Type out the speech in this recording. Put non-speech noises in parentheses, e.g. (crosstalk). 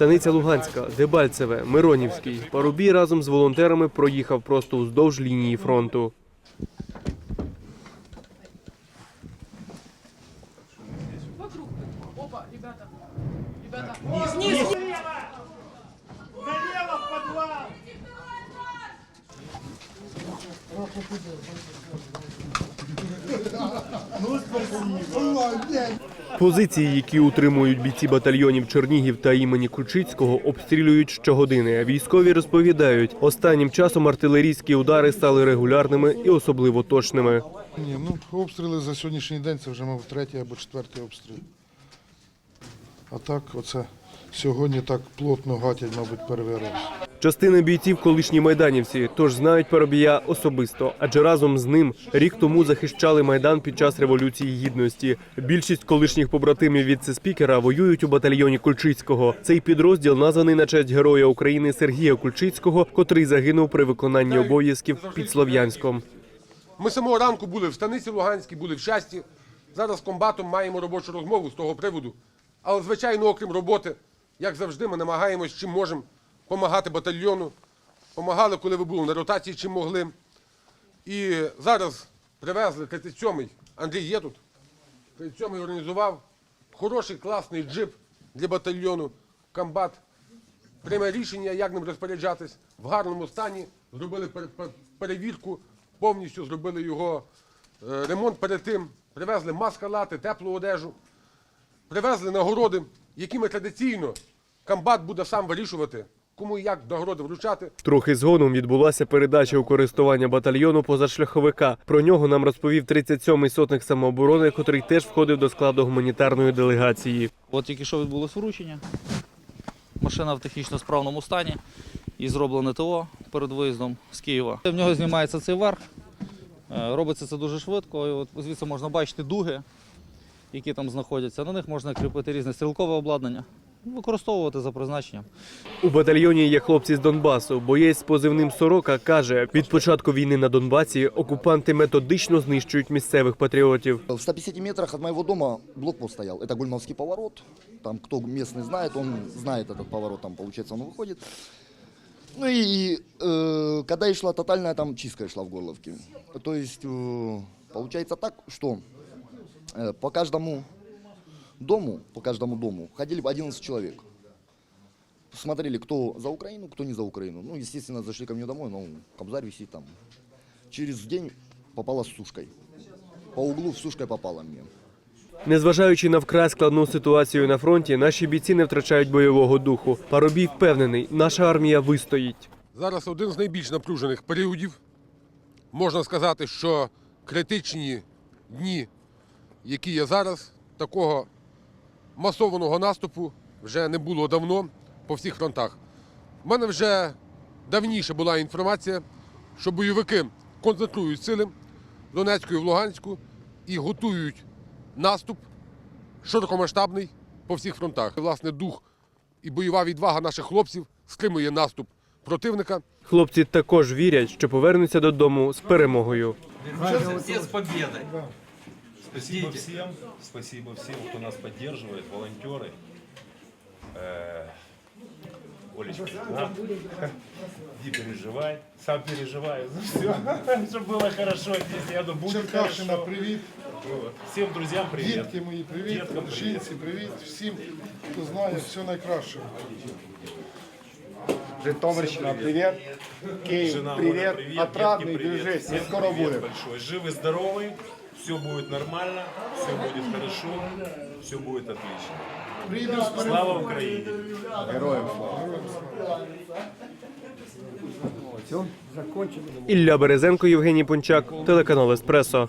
Станиця Луганська, Дебальцеве, Миронівський. Парубій разом з волонтерами проїхав просто уздовж лінії фронту. Ребята. Ребята. Позиції, які утримують бійці батальйонів Чернігів та імені Ключицького, обстрілюють щогодини. Військові розповідають, останнім часом артилерійські удари стали регулярними і особливо точними. Ні, ну обстріли за сьогоднішній день це вже, мав, третій або четвертий обстріл. А так, оце сьогодні так плотно гатять, мабуть, раз. Частина бійців колишні майданівці, тож знають Парубія особисто, адже разом з ним рік тому захищали майдан під час революції гідності. Більшість колишніх побратимів віце-спікера воюють у батальйоні Кульчицького. Цей підрозділ названий на честь героя України Сергія Кульчицького, котрий загинув при виконанні обов'язків під Слов'янськом. Ми самого ранку були в станиці Луганській, були в щасті. Зараз з комбатом маємо робочу розмову з того приводу. Але, звичайно, окрім роботи, як завжди, ми намагаємось, чим можемо, допомагати батальйону. Помагали, коли ви були на ротації, чим могли. І зараз привезли 37-й, Андрій є тут. 37-й організував хороший, класний джип для батальйону. Комбат прийме рішення, як ним розпоряджатись в гарному стані. Зробили пер- пер- перевірку, повністю зробили його е, ремонт перед тим. Привезли маскалати, теплу одежу, привезли нагороди, якими традиційно комбат буде сам вирішувати, кому і як нагороди вручати. Трохи згодом відбулася передача у користування батальйону позашляховика. Про нього нам розповів 37-й сотник самооборони, котрий теж входив до складу гуманітарної делегації. От тільки що відбулось вручення. Машина в технічно справному стані і зроблене ТО перед виїздом з Києва. В нього знімається цей верх. Е, Робиться це дуже швидко. І от звідси можна бачити дуги, які там знаходяться. На них можна кріпити різне стрілкове обладнання, використовувати за призначенням. У батальйоні є хлопці з Донбасу. Боєць з позивним Сорока каже, від початку війни на Донбасі окупанти методично знищують місцевих патріотів. В 150 метрах от моего дома блокпост стоял. Это Гульмовский поворот. Там кто местный знает, он знает этот поворот, там получается он выходит. Ну и э, когда и шла тотальная там чистка шла в Горловке. То есть э, получается так, что э, по каждому дому, по каждому дому ходили бы 11 человек. Смотрели, кто за Украину, кто не за Украину. Ну, естественно, зашли ко мне домой, но Кобзарь висит там. Через день попала с сушкой. По углу с сушкой попала мне. Незважаючи на вкрай складну ситуацію на фронті, наші бійці не втрачають бойового духу. Парубій впевнений, наша армія вистоїть. Зараз один з найбільш напружених періодів. Можна сказати, що критичні дні, які є зараз, такого масованого наступу вже не було давно по всіх фронтах. У мене вже давніше була інформація, що бойовики концентрують сили в Донецьку і в Луганську і готують наступ широкомасштабний по всіх фронтах. Власне, дух і бойова відвага наших хлопців стримує наступ противника. Хлопці також вірять, що повернуться додому з перемогою. Все с победой. Спасибо всем, спасибо всем, кто нас поддерживает, волонтеры. Э, Олечка, да? (laughs) не переживай, сам переживаю (laughs) за все, чтобы было хорошо здесь, я думаю, будет Черкащина, хорошо. привіт. Вот. Всем друзьям привет. Дітки мої, привіт. Діткам привіт. Жінці, привіт. Всім, хто знає, все найкраще. Житомирщина, привет. Киев, Жена привет. Оля, привет, Отрадный, детки, привет. держись, Всем скоро привет будем. большой. Живы, здоровы, все будет нормально, все будет хорошо, все будет отлично. Слава Украине! Героям слава. Ілля Березенко, Євгеній Пончак, телеканал Еспресо.